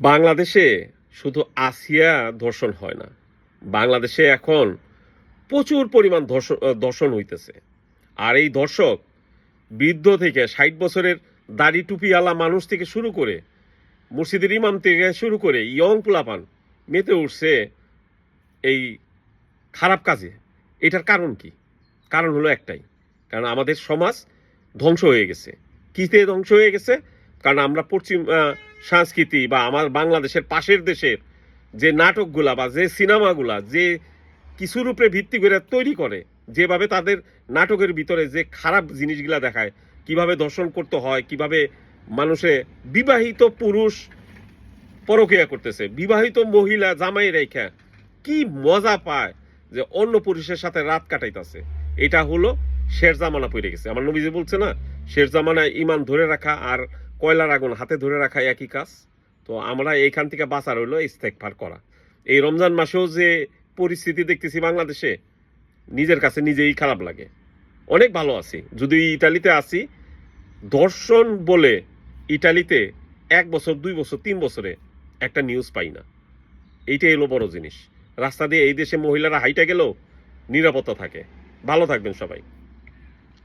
বাংলাদেশে শুধু আসিয়া ধর্ষণ হয় না, বাংলাদেশে এখন প্রচুর পরিমাণ ধর্ষণ হইতেছে। আর এই দর্শক বৃদ্ধ থেকে ষাট বছরের দাড়ি টুপিওয়ালা মানুষ থেকে শুরু করে মুর্শিদের ইমাম থেকে শুরু করে ইয়ং পোলাপান মেতে উঠছে এই খারাপ কাজে। এটার কারণ কি? কারণ হলো একটাই, কারণ আমাদের সমাজ ধ্বংস হয়ে গেছে। কিতে ধ্বংস হয়ে গেছে? কারণ আমরা পশ্চিম সংস্কৃতি বা আমার বাংলাদেশের পাশের দেশের যে নাটকগুলা বা যে সিনেমাগুলা যে কিছুর উপরে ভিত্তি করে তৈরি করে, যেভাবে তাদের নাটকের ভিতরে যে খারাপ জিনিসগুলা দেখায়, কীভাবে দর্শন করতে হয়, কীভাবে মানুষে বিবাহিত পুরুষ পরকিয়া করতেছে, বিবাহিত মহিলা জামাই রেখা, কি মজা পায় যে অন্য পুরুষের সাথে রাত কাটাইতেছে। এটা হলো শের জামানা পড়ে গেছে। আমার নবীজি বলছে না, শের জামানায় ইমান ধরে রাখা আর কয়লার আগুন হাতে ধরে রাখা একই কাজ। তো আমরা এইখান থেকে বাঁচার হইল ইস্তেকফার করা। এই রমজান মাসেও যে পরিস্থিতি দেখতেছি বাংলাদেশে, নিজের কাছে নিজেই খারাপ লাগে। অনেক ভালো আছি। যদি ইটালিতে আসি দর্শন বলে ইটালিতে এক বছর, দুই বছর, তিন বছরে একটা নিউজ পাই না। এইটাই এলো বড় জিনিস। রাস্তা দিয়ে এই দেশে মহিলারা হাইটা গেলেও নিরাপত্তা থাকে। ভালো থাকবেন সবাই।